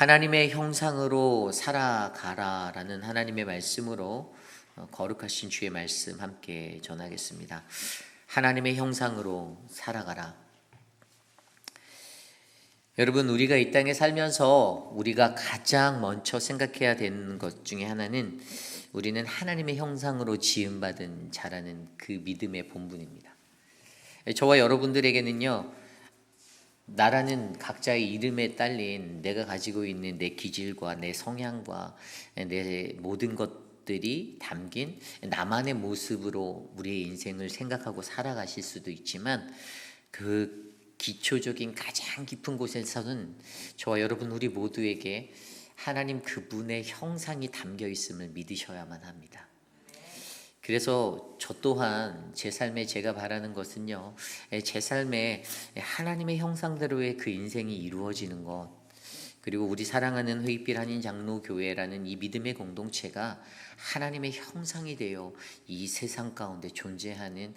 하나님의 형상으로 살아가라라는 하나님의 말씀으로 어, 거룩하신 주의 말씀 함께 전하겠습니다. 하나님의 형상으로 살아가라. 여러분, 우리가 이 땅에 살면서 우리가 가장 먼저 생각해야 되는 것 중에 하나는 우리는 하나님의 형상으로 지음받은 자라는 그 믿음의 본분입니다. 저와 여러분들에게는요, 나라는 각자의 이름에 딸린 내가 가지고 있는 내 기질과 내 성향과 내 모든 것들이 담긴 나만의 모습으로 우리의 인생을 생각하고 살아가실 수도 있지만 그 기초적인 가장 깊은 곳에서는 저와 여러분 우리 모두에게 하나님 그분의 형상이 담겨 있음을 믿으셔야만 합니다. 그래서 저 또한 제 삶에 제가 바라는 것은요, 제 삶에 하나님의 형상대로의 그 인생이 이루어지는 것, 그리고 우리 사랑하는 회익빛 한인 장로 교회라는 이 믿음의 공동체가 하나님의 형상이 되어 이 세상 가운데 존재하는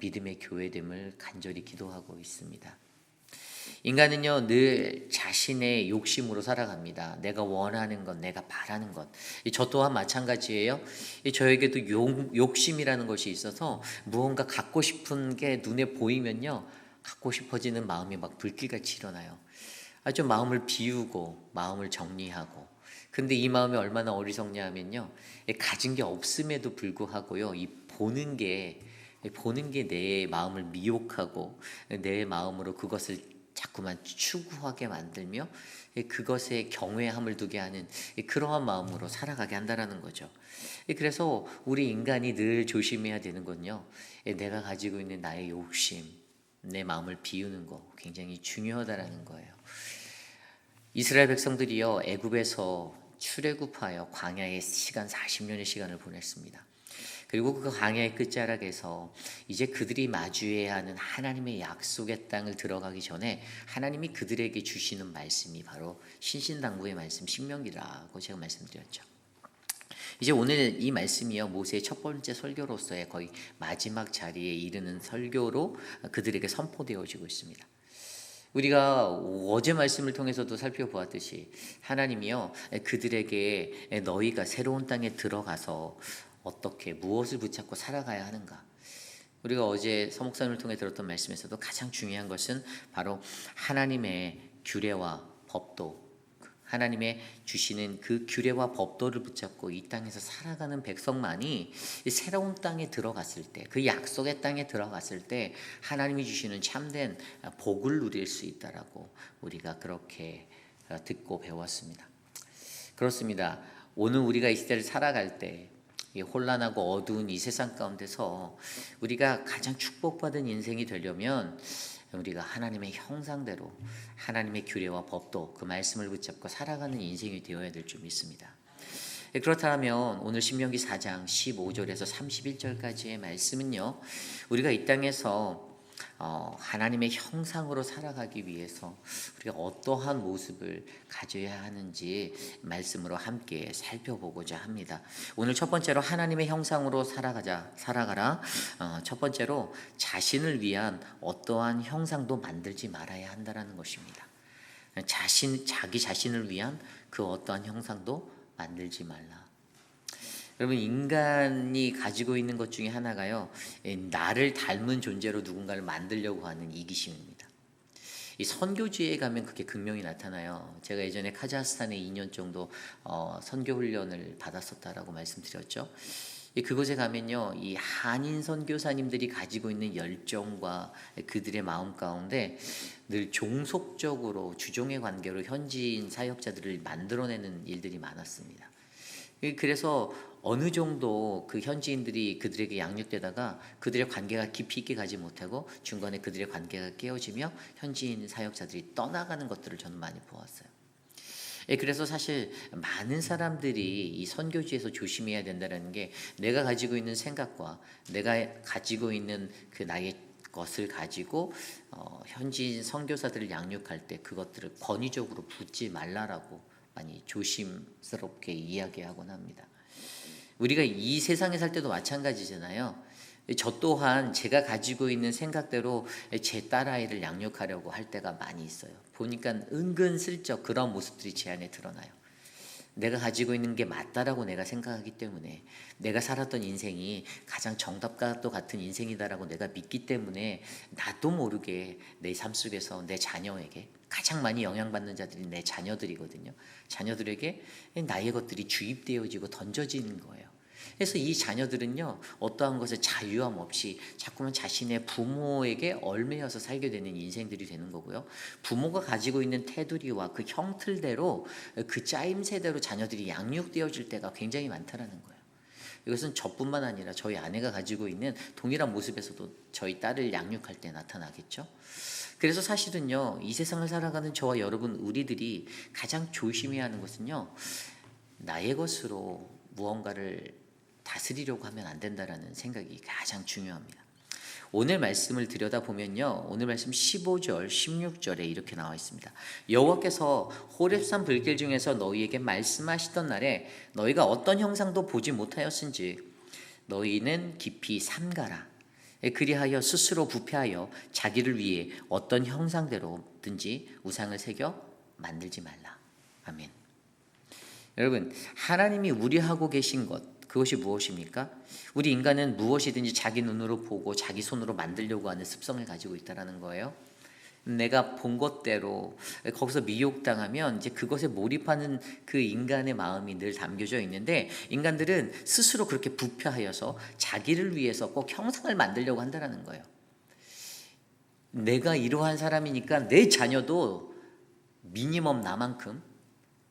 믿음의 교회됨을 간절히 기도하고 있습니다. 인간은요 늘 자신의 욕심으로 살아갑니다. 내가 원하는 것, 내가 바라는 것. 저 또한 마찬가지예요. 저에게도 욕, 욕심이라는 것이 있어서 무언가 갖고 싶은 게 눈에 보이면요 갖고 싶어지는 마음이 막 불길같이 일어나요. 아주 마음을 비우고 마음을 정리하고. 근데 이 마음이 얼마나 어리석냐면요 가진 게 없음에도 불구하고요 이 보는 게 보는 게 내 마음을 미혹하고 내 마음으로 그것을 자꾸만 추구하게 만들며 그것에 경외함을 두게 하는 그러한 마음으로 살아가게 한다라는 거죠. 그래서 우리 인간이 늘 조심해야 되는 건요. 내가 가지고 있는 나의 욕심, 내 마음을 비우는 거 굉장히 중요하다라는 거예요. 이스라엘 백성들이요 애굽에서 출애굽하여 광야의 시간 40년의 시간을 보냈습니다. 그리고 그 광야의 끝자락에서 이제 그들이 마주해야 하는 하나님의 약속의 땅을 들어가기 전에 하나님이 그들에게 주시는 말씀이 바로 신신당부의 말씀 신명기라고 제가 말씀드렸죠. 이제 오늘 이 말씀이요 모세의 첫 번째 설교로서의 거의 마지막 자리에 이르는 설교로 그들에게 선포되어지고 있습니다. 우리가 어제 말씀을 통해서도 살펴보았듯이 하나님이요 그들에게 너희가 새로운 땅에 들어가서 어떻게 무엇을 붙잡고 살아가야 하는가? 우리가 어제 서목사님을 통해 들었던 말씀에서도 가장 중요한 것은 바로 하나님의 규례와 법도 하나님의 주시는 그 규례와 법도를 붙잡고 이 땅에서 살아가는 백성만이 새로운 땅에 들어갔을 때, 그 약속의 땅에 들어갔을 때 하나님이 주시는 참된 복을 누릴 수 있다라고 우리가 그렇게 듣고 배웠습니다. 그렇습니다. 오늘 우리가 이 시대를 살아갈 때 혼란하고 어두운 이 세상 가운데서 우리가 가장 축복받은 인생이 되려면 우리가 하나님의 형상대로 하나님의 규례와 법도 그 말씀을 붙잡고 살아가는 인생이 되어야 될 줄 믿습니다. 그렇다면 오늘 신명기 4장 15절에서 31절까지의 말씀은요. 우리가 이 땅에서 어, 하나님의 형상으로 살아가기 위해서 우리가 어떠한 모습을 가져야 하는지 말씀으로 함께 살펴보고자 합니다. 오늘 첫 번째로 하나님의 형상으로 살아가자, 살아가라. 어, 첫 번째로 자신을 위한 어떠한 형상도 만들지 말아야 한다라는 것입니다. 자신, 자기 자신을 위한 그 어떠한 형상도 만들지 말라. 여러분 인간이 가지고 있는 것 중에 하나가요. 나를 닮은 존재로 누군가를 만들려고 하는 이기심입니다. 이 선교지에 가면 그게 극명히 나타나요. 제가 예전에 카자흐스탄에 2년 정도 어, 선교 훈련을 받았었다라고 말씀드렸죠. 그곳에 가면요, 이 한인 선교사님들이 가지고 있는 열정과 그들의 마음 가운데 늘 종속적으로 주종의 관계로 현지인 사역자들을 만들어내는 일들이 많았습니다. 그래서 어느 정도 그 현지인들이 그들에게 양육되다가 그들의 관계가 깊이 있게 가지 못하고 중간에 그들의 관계가 깨어지며 현지인 사역자들이 떠나가는 것들을 저는 많이 보았어요. 예, 그래서 사실 많은 사람들이 이 선교지에서 조심해야 된다는 게 내가 가지고 있는 생각과 내가 가지고 있는 그 나의 것을 가지고 어, 현지인 선교사들을 양육할 때 그것들을 권위적으로 붙지 말라라고 많이 조심스럽게 이야기하곤 합니다. 우리가 이 세상에 살 때도 마찬가지잖아요. 저 또한 제가 가지고 있는 생각대로 제 딸아이를 양육하려고 할 때가 많이 있어요. 보니까 은근슬쩍 그런 모습들이 제 안에 드러나요. 내가 가지고 있는 게 맞다라고 내가 생각하기 때문에 내가 살았던 인생이 가장 정답과 또 같은 인생이다라고 내가 믿기 때문에 나도 모르게 내 삶 속에서 내 자녀에게 가장 많이 영향받는 자들이 내 자녀들이거든요. 자녀들에게 나의 것들이 주입되어지고 던져지는 거예요. 그래서 이 자녀들은요 어떠한 것에 자유함 없이 자꾸만 자신의 부모에게 얼매여서 살게 되는 인생들이 되는 거고요. 부모가 가지고 있는 테두리와 그 형틀대로 그 짜임새대로 자녀들이 양육되어질 때가 굉장히 많다라는 거예요. 이것은 저뿐만 아니라 저희 아내가 가지고 있는 동일한 모습에서도 저희 딸을 양육할 때 나타나겠죠. 그래서 사실은요, 이 세상을 살아가는 저와 여러분, 우리들이 가장 조심해야 하는 것은요, 나의 것으로 무언가를 다스리려고 하면 안 된다라는 생각이 가장 중요합니다. 오늘 말씀을 들여다 보면요. 오늘 말씀 15절, 16절에 이렇게 나와 있습니다. 여호와께서 호렙산 불길 중에서 너희에게 말씀하시던 날에 너희가 어떤 형상도 보지 못하였은지 너희는 깊이 삼가라. 그리하여 스스로 부패하여 자기를 위해 어떤 형상대로든지 우상을 새겨 만들지 말라. 아멘. 여러분, 하나님이 우리하고 계신 것 그것이 무엇입니까? 우리 인간은 무엇이든지 자기 눈으로 보고 자기 손으로 만들려고 하는 습성을 가지고 있다라는 거예요. 내가 본 것대로 거기서 미혹당하면 이제 그것에 몰입하는 그 인간의 마음이 늘 담겨져 있는데 인간들은 스스로 그렇게 부패하여서 자기를 위해서 꼭 형상을 만들려고 한다라는 거예요. 내가 이러한 사람이니까 내 자녀도 미니멈 나만큼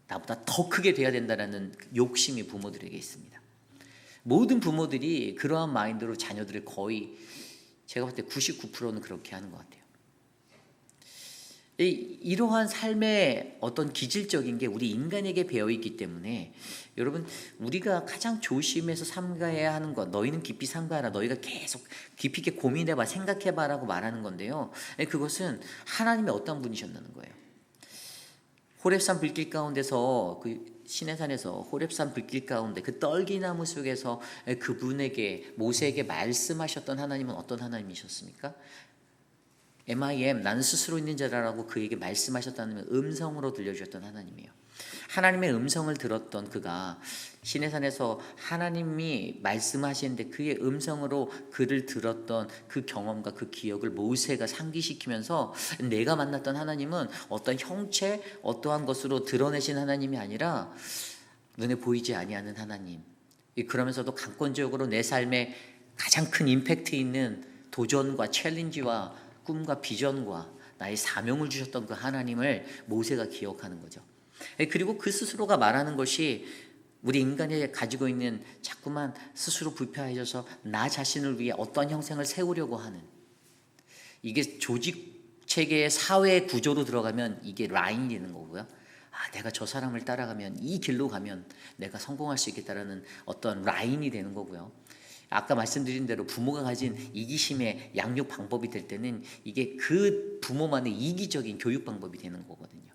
나보다 더 크게 돼야 된다라는 욕심이 부모들에게 있습니다. 모든 부모들이 그러한 마인드로 자녀들을 거의 제가 볼 때 99%는 그렇게 하는 것 같아요. 이, 러한 삶의 어떤 기질적인 게 우리 인간에게 배어 있기 때문에 여러분 우리가 가장 조심해서 삼가야 하는 것 너희는 깊이 삼가라 너희가 계속 깊이 있게 고민해봐 생각해봐라고 말하는 건데요 그것은 하나님의 어떤 분이셨다는 거예요 호랩산 불길 가운데서 그 시내산에서 호랩산 불길 가운데 그 떨기나무 속에서 그분에게 모세에게 말씀하셨던 하나님은 어떤 하나님이셨습니까? MIM 나는 스스로 있는 자라라고 그에게 말씀하셨다는 음성으로 들려주셨던 하나님이에요. 하나님의 음성을 들었던 그가 시내산에서 하나님이 말씀하시는데 그의 음성으로 그를 들었던 그 경험과 그 기억을 모세가 상기시키면서 내가 만났던 하나님은 어떤 형체 어떠한 것으로 드러내신 하나님이 아니라 눈에 보이지 아니하는 하나님. 그러면서도 강권적으로 내 삶에 가장 큰 임팩트 있는 도전과 챌린지와 꿈과 비전과 나의 사명을 주셨던 그 하나님을 모세가 기억하는 거죠. 예, 그리고 그 스스로가 말하는 것이 우리 인간이 가지고 있는 자꾸만 스스로 불편해져서 나 자신을 위해 어떤 형상을 세우려고 하는 이게 조직 체계의 사회 구조로 들어가면 이게 라인이 되는 거고요. 아, 내가 저 사람을 따라가면 이 길로 가면 내가 성공할 수 있겠다라는 어떤 라인이 되는 거고요. 아까 말씀드린 대로 부모가 가진 이기심의 양육 방법이 될 때는 이게 그 부모만의 이기적인 교육 방법이 되는 거거든요.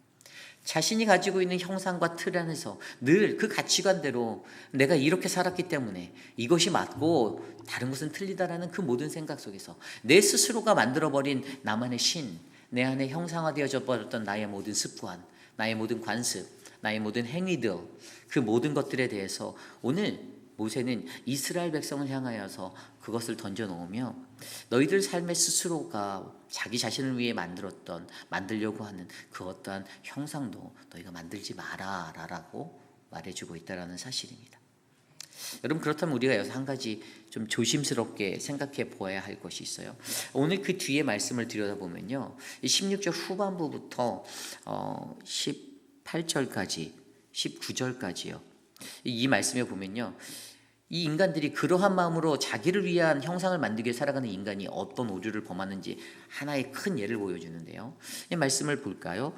자신이 가지고 있는 형상과 틀 안에서 늘 그 가치관대로 내가 이렇게 살았기 때문에 이것이 맞고 다른 것은 틀리다라는 그 모든 생각 속에서 내 스스로가 만들어버린 나만의 신, 내 안에 형상화되어져 버렸던 나의 모든 습관, 나의 모든 관습, 나의 모든 행위들, 그 모든 것들에 대해서 오늘 모세는 이스라엘 백성을 향하여서 그것을 던져 놓으며 너희들 삶의 스스로가 자기 자신을 위해 만들었던 만들려고 하는 그 어떠한 형상도 너희가 만들지 마라라고 말해주고 있다라는 사실입니다. 여러분 그렇다면 우리가 여기서 한 가지 좀 조심스럽게 생각해 보아야 할 것이 있어요. 오늘 그 뒤에 말씀을 들여다보면요. 16절 후반부부터 18절까지 어, 19절까지요. 이 말씀에 보면요. 이 인간들이 그러한 마음으로 자기를 위한 형상을 위해 살아가는 인간이 어떤 오류를 범하는지 하나의 큰 예를 보여주는데요. 이 말씀을 볼까요?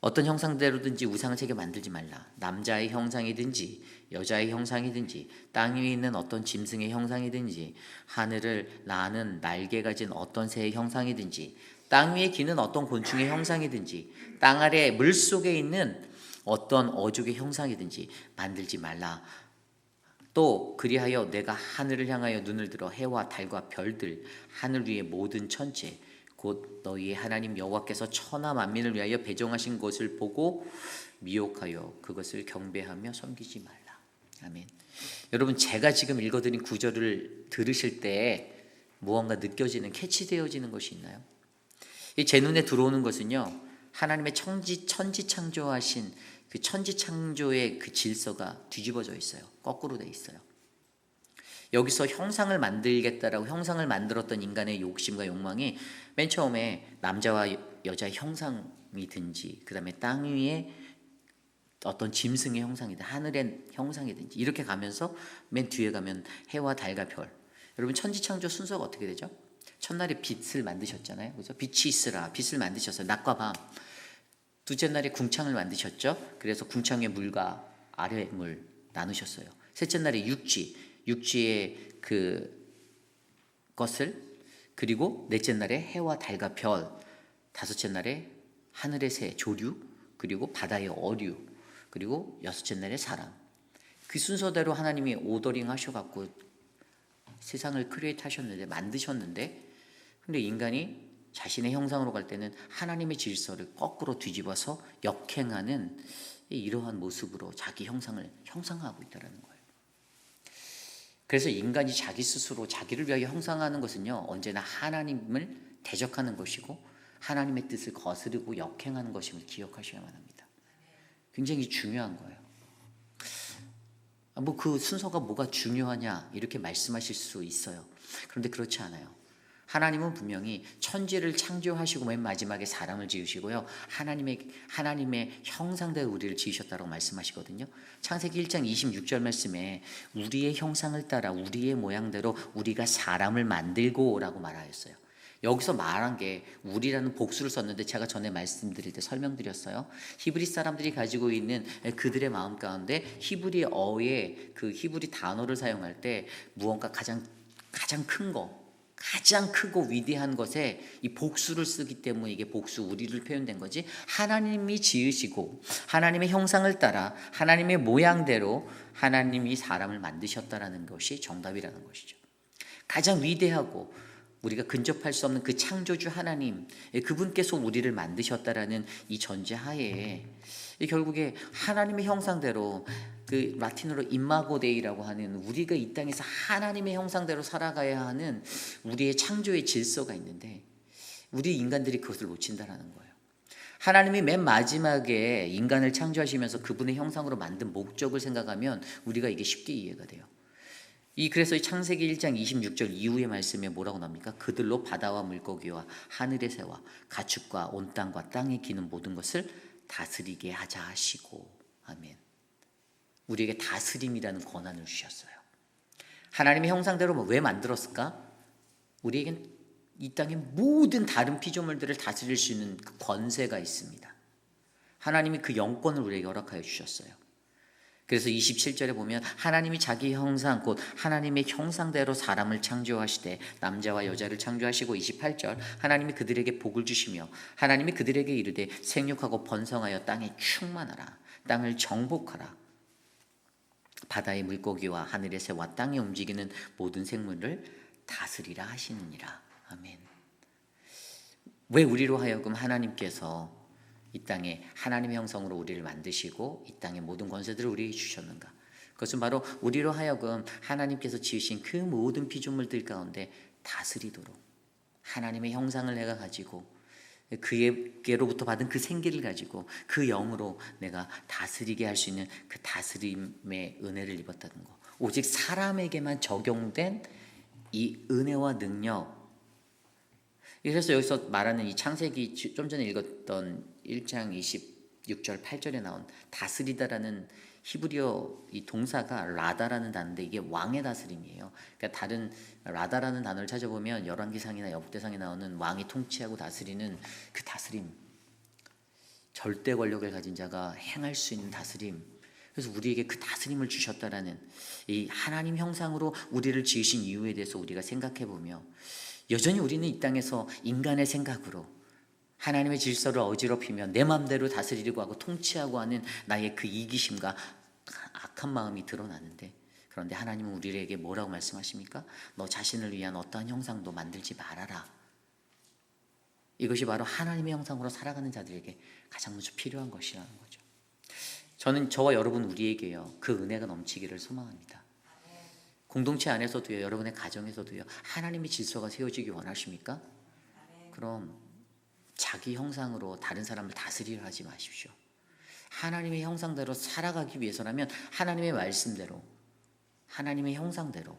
어떤 형상대로든지 우상을 새겨 만들지 말라. 남자의 형상이든지 여자의 형상이든지 땅 위에 있는 어떤 짐승의 형상이든지 하늘을 나는 날개 가진 어떤 새의 형상이든지 땅 위에 기는 어떤 곤충의 형상이든지 땅 아래 물 속에 있는 어떤 어족의 형상이든지 만들지 말라. 또 그리하여 내가 하늘을 향하여 눈을 들어 해와 달과 별들 하늘 위의 모든 천체 곧 너희의 하나님 여호와께서 천하 만민을 위하여 배정하신 것을 보고 미혹하여 그것을 경배하며 섬기지 말라. 아멘. 여러분 제가 지금 읽어드린 구절을 들으실 때 무언가 느껴지는 캐치되어지는 것이 있나요? 이제 눈에 들어오는 것은요. 하나님의 천지 천지 창조하신 그 천지 창조의 그 질서가 뒤집어져 있어요. 거꾸로 돼 있어요. 여기서 형상을 만들겠다라고 형상을 만들었던 인간의 욕심과 욕망이 맨 처음에 남자와 여자의 형상이든지 그다음에 땅 위에 어떤 짐승의 형상이든 하늘의 형상이든지 이렇게 가면서 맨 뒤에 가면 해와 달과 별. 여러분 천지 창조 순서가 어떻게 되죠? 첫날에 빛을 만드셨잖아요. 그죠? 빛이 있으라. 빛을 만드셨어요. 낮과 밤. 둘째 날에 궁창을 만드셨죠. 그래서 궁창 의 물과 아래 물 나누셨어요. 셋째 날에 육지. 육지의 그 것을 그리고 넷째 날에 해와 달과 별. 다섯째 날에 하늘의 새, 조류, 그리고 바다의 어류, 그리고 여섯째 날에 사람. 그 순서대로 하나님이 오더링 하셔갖고 세상을 크리에이트 하셨는데 만드셨는데 근데 인간이 자신의 형상으로 갈 때는 하나님의 질서를 거꾸로 뒤집어서 역행하는 이러한 모습으로 자기 형상을 형상하고 있다는 거예요. 그래서 인간이 자기 스스로 자기를 위하여 형상하는 것은요 언제나 하나님을 대적하는 것이고 하나님의 뜻을 거스르고 역행하는 것임을 기억하셔야만 합니다. 굉장히 중요한 거예요. 뭐 그 순서가 뭐가 중요하냐 이렇게 말씀하실 수 있어요. 그런데 그렇지 않아요. 하나님은 분명히 천지를 창조하시고 맨 마지막에 사람을 지으시고요. 하나님의 하나님의 형상대로 우리를 지으셨다고 말씀하시거든요. 창세기 1장 26절 말씀에 우리의 형상을 따라 우리의 모양대로 우리가 사람을 만들고라고 말하였어요. 여기서 말한 게 우리라는 복수를 썼는데 제가 전에 말씀드릴 때 설명드렸어요. 히브리 사람들이 가지고 있는 그들의 마음 가운데 히브리 어의 그 히브리 단어를 사용할 때 무언가 가장 가장 큰 거, 가장 크고 위대한 것에 이 복수를 쓰기 때문에 이게 복수 우리를 표현된 거지. 하나님이 지으시고 하나님의 형상을 따라 하나님의 모양대로 하나님이 사람을 만드셨다라는 것이 정답이라는 것이죠. 가장 위대하고 우리가 근접할 수 없는 그 창조주 하나님, 예, 그분께서 우리를 만드셨다라는 이 전제 하에 결국에 하나님의 형상대로 그 라틴어로 임마고데이라고 하는 우리가 이 땅에서 하나님의 형상대로 살아가야 하는 우리의 창조의 질서가 있는데 우리 인간들이 그것을 놓친다라는 거예요. 하나님이 맨 마지막에 인간을 창조하시면서 그분의 형상으로 만든 목적을 생각하면 우리가 이게 쉽게 이해가 돼요. 이 그래서 창세기 1장 26절 이후의 말씀에 뭐라고 나옵니까? 그들로 바다와 물고기와 하늘의 새와 가축과 온 땅과 땅에 기는 모든 것을 다스리게 하자 하시고 아멘. 우리에게 다스림이라는 권한을 주셨어요. 하나님의 형상대로 뭐왜 만들었을까? 우리에겐 이 땅의 모든 다른 피조물들을 다스릴 수 있는 그 권세가 있습니다. 하나님이 그 영권을 우리에게 허락하여 주셨어요. 그래서 27절에 보면 하나님이 자기 형상 곧 하나님의 형상대로 사람을 창조하시되 남자와 여자를 창조하시고 28절 하나님이 그들에게 복을 주시며 하나님이 그들에게 이르되 생육하고 번성하여 땅에 충만하라. 땅을 정복하라. 바다의 물고기와 하늘의 새와 땅에 움직이는 모든 생물을 다스리라 하시느니라. 아멘. 왜 우리로 하여금 하나님께서 이 땅에 하나님의 형성으로 우리를 만드시고 이 땅의 모든 권세들을 우리에게 주셨는가? 그것은 바로 우리로 하여금 하나님께서 지으신 그 모든 피조물들 가운데 다스리도록 하나님의 형상을 내가 가지고 그에게로부터 받은 그 생기를 가지고 그 영으로 내가 다스리게 할 수 있는 그 다스림의 은혜를 입었다는 거. 오직 사람에게만 적용된 이 은혜와 능력. 그래서 여기서 말하는 이 창세기 좀 전에 읽었던 1장 26절 8절에 나온 다스리다라는 히브리어 이 동사가 라다라는 단어인데 이게 왕의 다스림이에요. 그러니까 다른 라다라는 단어를 찾아보면 열왕기상이나 역대상에 나오는 왕이 통치하고 다스리는 그 다스림, 절대 권력을 가진 자가 행할 수 있는 다스림. 그래서 우리에게 그 다스림을 주셨다라는 이 하나님 형상으로 우리를 지으신 이유에 대해서 우리가 생각해 보며 여전히 우리는 이 땅에서 인간의 생각으로 하나님의 질서를 어지럽히며 내 마음대로 다스리려고 하고 통치하고 하는 나의 그 이기심과 악한 마음이 드러나는데 그런데 하나님은 우리에게 뭐라고 말씀하십니까? 너 자신을 위한 어떠한 형상도 만들지 말아라. 이것이 바로 하나님의 형상으로 살아가는 자들에게 가장 먼저 필요한 것이라는 거죠. 저는 저와 여러분 우리에게요 그 은혜가 넘치기를 소망합니다. 공동체 안에서도요 여러분의 가정에서도요 하나님의 질서가 세워지기 원하십니까? 그럼 자기 형상으로 다른 사람을 다스리려 하지 마십시오. 하나님의 형상대로 살아가기 위해서라면 하나님의 말씀대로 하나님의 형상대로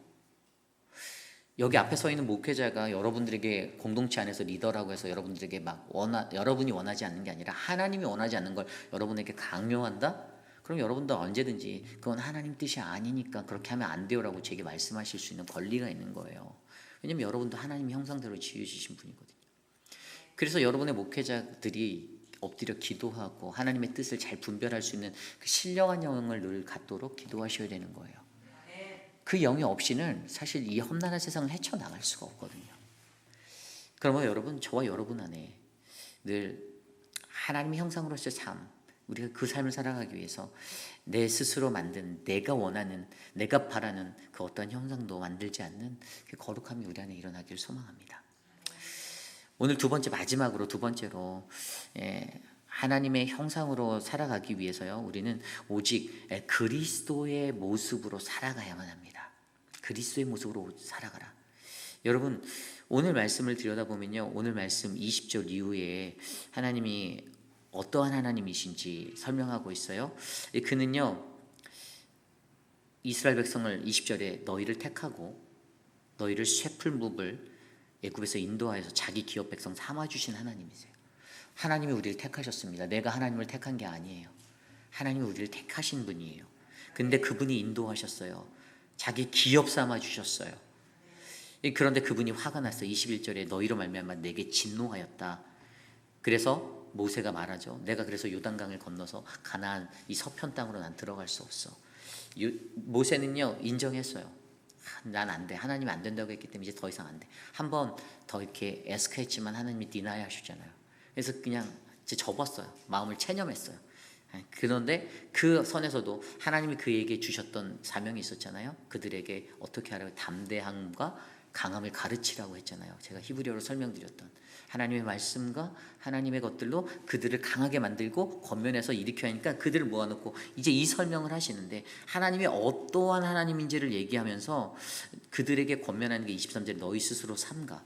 여기 앞에 서 있는 목회자가 여러분들에게 공동체 안에서 리더라고 해서 여러분들에게 막 원하 여러분이 원하지 않는 게 아니라 하나님이 원하지 않는 걸 여러분에게 강요한다? 그럼 여러분도 언제든지 그건 하나님 뜻이 아니니까 그렇게 하면 안 돼요라고 제게 말씀하실 수 있는 권리가 있는 거예요. 왜냐면 여러분도 하나님의 형상대로 지으신 분이거든요. 그래서 여러분의 목회자들이 엎드려 기도하고 하나님의 뜻을 잘 분별할 수 있는 그 신령한 영을 늘 갖도록 기도하셔야 되는 거예요. 그 영이 없이는 사실 이 험난한 세상을 헤쳐나갈 수가 없거든요. 그러면 여러분, 저와 여러분 안에 늘 하나님의 형상으로서의 삶, 우리가 그 삶을 살아가기 위해서 내 스스로 만든 내가 원하는, 내가 바라는 그 어떤 형상도 만들지 않는 그 거룩함이 우리 안에 일어나길 소망합니다. 오늘 두 번째 마지막으로 두 번째로 예, 하나님의 형상으로 살아가기 위해서요. 우리는 오직 예, 그리스도의 모습으로 살아가야만 합니다. 그리스도의 모습으로 살아가라. 여러분 오늘 말씀을 들여다보면요. 오늘 말씀 20절 이후에 하나님이 어떠한 하나님이신지 설명하고 있어요. 예, 그는요. 이스라엘 백성을 20절에 너희를 택하고 너희를 쇠풀무불 애굽에서 인도하여서 자기 기업 백성 삼아 주신 하나님이세요. 하나님이 우리를 택하셨습니다. 내가 하나님을 택한 게 아니에요. 하나님이 우리를 택하신 분이에요. 근데 그분이 인도하셨어요. 자기 기업 삼아 주셨어요. 그런데 그분이 화가 났어요. 21절에 너희로 말미암아 내게 진노하였다. 그래서 모세가 말하죠. 내가 그래서 요단강을 건너서 가나안 이 서편 땅으로 난 들어갈 수 없어. 모세는요 인정했어요. 난 안 돼. 하나님 안 된다고 했기 때문에 이제 더 이상 안 돼. 한 번 더 이렇게 애스크했지만 하나님이 디나이 하셨잖아요. 그래서 그냥 이제 접었어요. 마음을 체념했어요. 그런데 그 선에서도 하나님이 그에게 주셨던 사명이 있었잖아요. 그들에게 어떻게 하라고 담대함과 강함을 가르치라고 했잖아요. 제가 히브리어로 설명드렸던 하나님의 말씀과 하나님의 것들로 그들을 강하게 만들고 겉면에서 일으켜야 하니까 그들을 모아놓고 이제 이 설명을 하시는데 하나님이 어떠한 하나님인지를 얘기하면서 그들에게 권면하는 게 23절 너희 스스로 삼가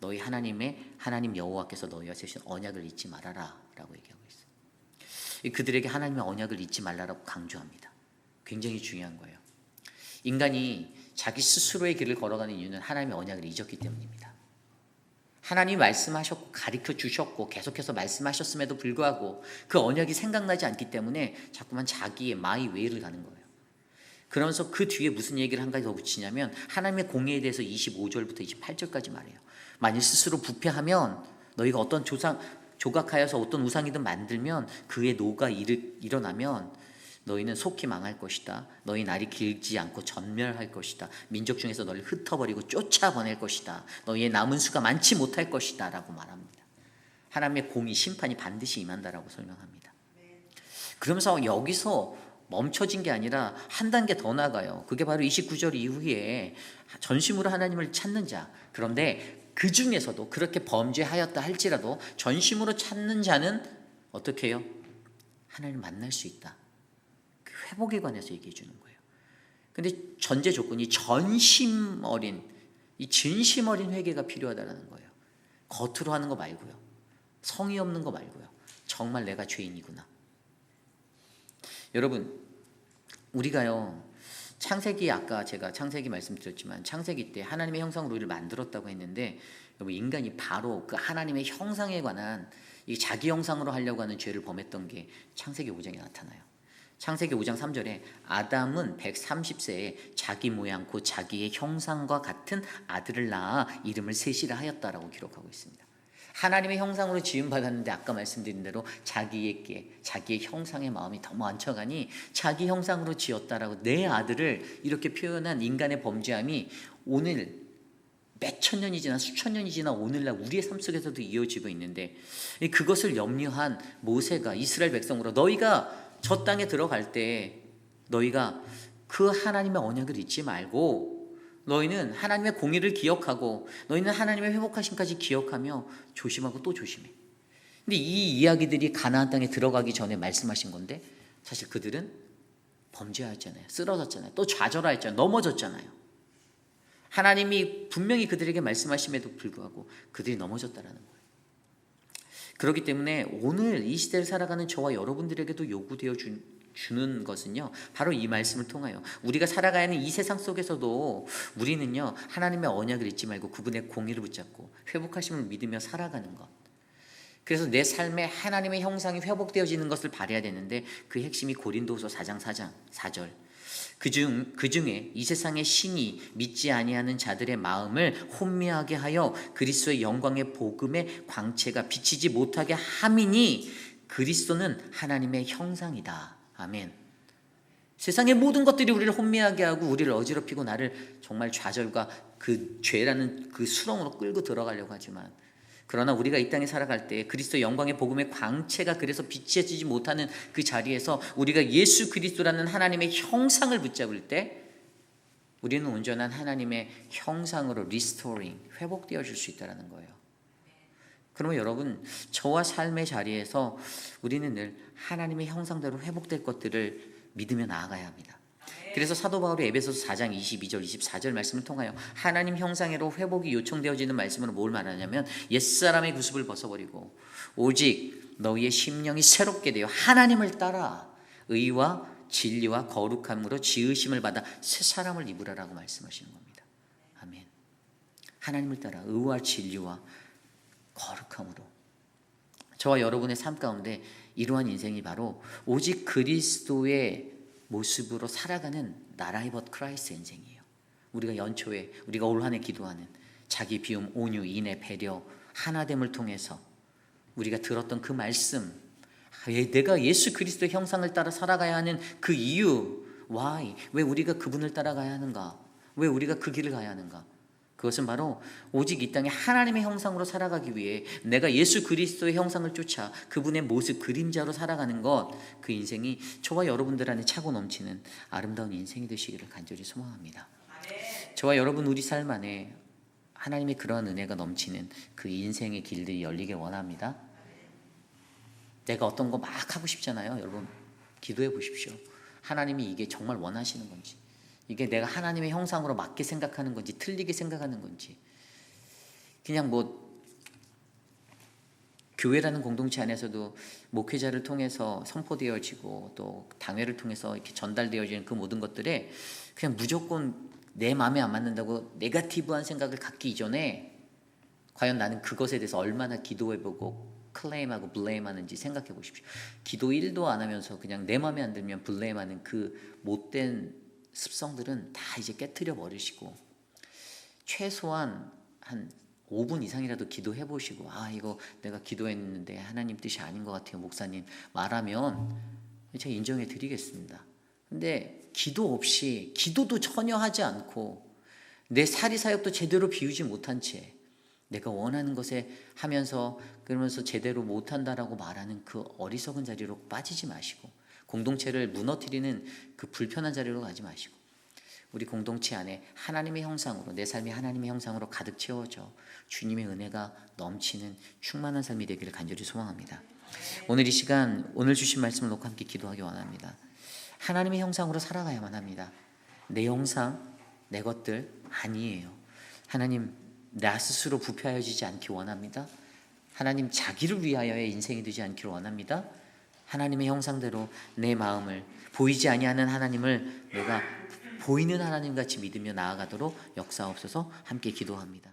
너희 하나님의 하나님 여호와께서 너희와 세신 언약을 잊지 말아라라고 얘기하고 있어요. 그들에게 하나님의 언약을 잊지 말라라고 강조합니다. 굉장히 중요한 거예요. 인간이 자기 스스로의 길을 걸어가는 이유는 하나님의 언약을 잊었기 때문입니다. 하나님이 말씀하셨고 가르쳐 주셨고 계속해서 말씀하셨음에도 불구하고 그 언약이 생각나지 않기 때문에 자꾸만 자기의 마이 웨이를 가는 거예요. 그러면서 그 뒤에 무슨 얘기를 한 가지 더 붙이냐면 하나님의 공예에 대해서 25절부터 28절까지 말해요. 만일 스스로 부패하면 너희가 어떤 조상 조각하여서 어떤 우상이든 만들면 그의 노가 일어나면 너희는 속히 망할 것이다. 너희 날이 길지 않고 전멸할 것이다. 민족 중에서 너를 흩어버리고 쫓아보낼 것이다. 너희의 남은 수가 많지 못할 것이다. 라고 말합니다. 하나님의 공의, 심판이 반드시 임한다라고 설명합니다. 그러면서 여기서 멈춰진 게 아니라 한 단계 더 나가요. 그게 바로 29절 이후에 전심으로 하나님을 찾는 자. 그런데 그 중에서도 그렇게 범죄하였다 할지라도 전심으로 찾는 자는 어떻게 해요? 하나님을 만날 수 있다. 회복에 관해서 얘기해 주는 거예요. 근데 전제 조건이 전심 어린 이 진심 어린 회개가 필요하다는 거예요. 겉으로 하는 거 말고요. 성의 없는 거 말고요. 정말 내가 죄인이구나. 여러분 우리가요 창세기 아까 제가 창세기 말씀드렸지만 창세기 때 하나님의 형상으로 우리를 만들었다고 했는데 인간이 바로 그 하나님의 형상에 관한 이 자기 형상으로 하려고 하는 죄를 범했던 게 창세기 5장에 나타나요. 창세기 5장 3절에 아담은 130세에 자기 모양 곧 자기의 형상과 같은 아들을 낳아 이름을 셋이라 하였다라고 기록하고 있습니다. 하나님의 형상으로 지음 받았는데 아까 말씀드린 대로 자기에게 자기의 형상의 마음이 더 많쳐가니 자기 형상으로 지었다라고 내 아들을 이렇게 표현한 인간의 범죄함이 오늘 몇천 년이 지나 수천 년이 지나 오늘날 우리의 삶 속에서도 이어지고 있는데 그것을 염려한 모세가 이스라엘 백성으로 너희가 저 땅에 들어갈 때 너희가 그 하나님의 언약을 잊지 말고 너희는 하나님의 공의를 기억하고 너희는 하나님의 회복하심까지 기억하며 조심하고 또 조심해. 근데 이 이야기들이 가나안 땅에 들어가기 전에 말씀하신 건데 사실 그들은 범죄하였잖아요. 쓰러졌잖아요. 또 좌절하였잖아요. 넘어졌잖아요. 하나님이 분명히 그들에게 말씀하심에도 불구하고 그들이 넘어졌다라는 거예요. 그렇기 때문에 오늘 이 시대를 살아가는 저와 여러분들에게도 요구되어 준, 주는 것은요, 바로 이 말씀을 통하여 우리가 살아가야 하는 이 세상 속에서도 우리는요, 하나님의 언약을 잊지 말고 그분의 공의를 붙잡고 회복하심을 믿으며 살아가는 것. 그래서 내 삶에 하나님의 형상이 회복되어지는 것을 바래야 되는데 그 핵심이 고린도서 4장 4장 4절. 그중 그 중에 이 세상의 신이 믿지 아니하는 자들의 마음을 혼미하게 하여 그리스도의 영광의 복음의 광채가 비치지 못하게 함이니 그리스도는 하나님의 형상이다. 아멘. 세상의 모든 것들이 우리를 혼미하게 하고 우리를 어지럽히고 나를 정말 좌절과 그 죄라는 그 수렁으로 끌고 들어가려고 하지만 그러나 우리가 이 땅에 살아갈 때 그리스도 영광의 복음의 광채가 그래서 비치지 못하는 그 자리에서 우리가 예수 그리스도라는 하나님의 형상을 붙잡을 때 우리는 온전한 하나님의 형상으로 리스토링 회복되어 줄 수 있다라는 거예요. 그러면 여러분 저와 삶의 자리에서 우리는 늘 하나님의 형상대로 회복될 것들을 믿으며 나아가야 합니다. 그래서 사도 바울이 에베소서 4장 22절 24절 말씀을 통하여 하나님 형상으로 회복이 요청되어지는 말씀으로 뭘 말하냐면 옛사람의 구습을 벗어버리고 오직 너희의 심령이 새롭게 되어 하나님을 따라 의와 진리와 거룩함으로 지으심을 받아 새 사람을 입으라라고 말씀하시는 겁니다. 아멘. 하나님을 따라 의와 진리와 거룩함으로 저와 여러분의 삶 가운데 이러한 인생이 바로 오직 그리스도의 모습으로 살아가는 나라의 벗 크라이스트 인생이에요. 우리가 연초에 우리가 올 한해 기도하는 자기 비움, 온유, 인애, 배려, 하나됨을 통해서 우리가 들었던 그 말씀, 내가 예수 그리스도의 형상을 따라 살아가야 하는 그 이유, why, 왜 우리가 그분을 따라가야 하는가, 왜 우리가 그 길을 가야 하는가, 그것은 바로 오직 이 땅에 하나님의 형상으로 살아가기 위해 내가 예수 그리스도의 형상을 쫓아 그분의 모습 그림자로 살아가는 것 그 인생이 저와 여러분들 안에 차고 넘치는 아름다운 인생이 되시기를 간절히 소망합니다. 저와 여러분 우리 삶 안에 하나님의 그러한 은혜가 넘치는 그 인생의 길들이 열리길 원합니다. 내가 어떤 거 막 하고 싶잖아요. 여러분 기도해 보십시오. 하나님이 이게 정말 원하시는 건지 이게 내가 하나님의 형상으로 맞게 생각하는 건지 틀리게 생각하는 건지 그냥 뭐 교회라는 공동체 안에서도 목회자를 통해서 선포되어지고 또 당회를 통해서 이렇게 전달되어지는 그 모든 것들에 그냥 무조건 내 마음에 안 맞는다고 네가티브한 생각을 갖기 이전에 과연 나는 그것에 대해서 얼마나 기도해보고 클레임하고 블레임하는지 생각해 보십시오. 기도 1도 안 하면서 그냥 내 마음에 안 들면 블레임하는 그 못된 습성들은 다 이제 깨뜨려 버리시고 최소한 한 5분 이상이라도 기도해 보시고 아 이거 내가 기도했는데 하나님 뜻이 아닌 것 같아요 목사님 말하면 제가 인정해 드리겠습니다. 근데 기도 없이 기도도 전혀 하지 않고 내 사리 사역도 제대로 비우지 못한 채 내가 원하는 것에 하면서 그러면서 제대로 못한다라고 말하는 그 어리석은 자리로 빠지지 마시고 공동체를 무너뜨리는 그 불편한 자리로 가지 마시고 우리 공동체 안에 하나님의 형상으로 내 삶이 하나님의 형상으로 가득 채워져 주님의 은혜가 넘치는 충만한 삶이 되기를 간절히 소망합니다. 오늘 이 시간 오늘 주신 말씀을 놓고 함께 기도하기 원합니다. 하나님의 형상으로 살아가야만 합니다. 내 형상, 내 것들 아니에요. 하나님 나 스스로 부패하여지지 않기 원합니다. 하나님 자기를 위하여의 인생이 되지 않기를 원합니다. 하나님의 형상대로 내 마음을 보이지 아니하는 하나님을 내가 보이는 하나님 같이 믿으며 나아가도록 역사옵소서 함께 기도합니다.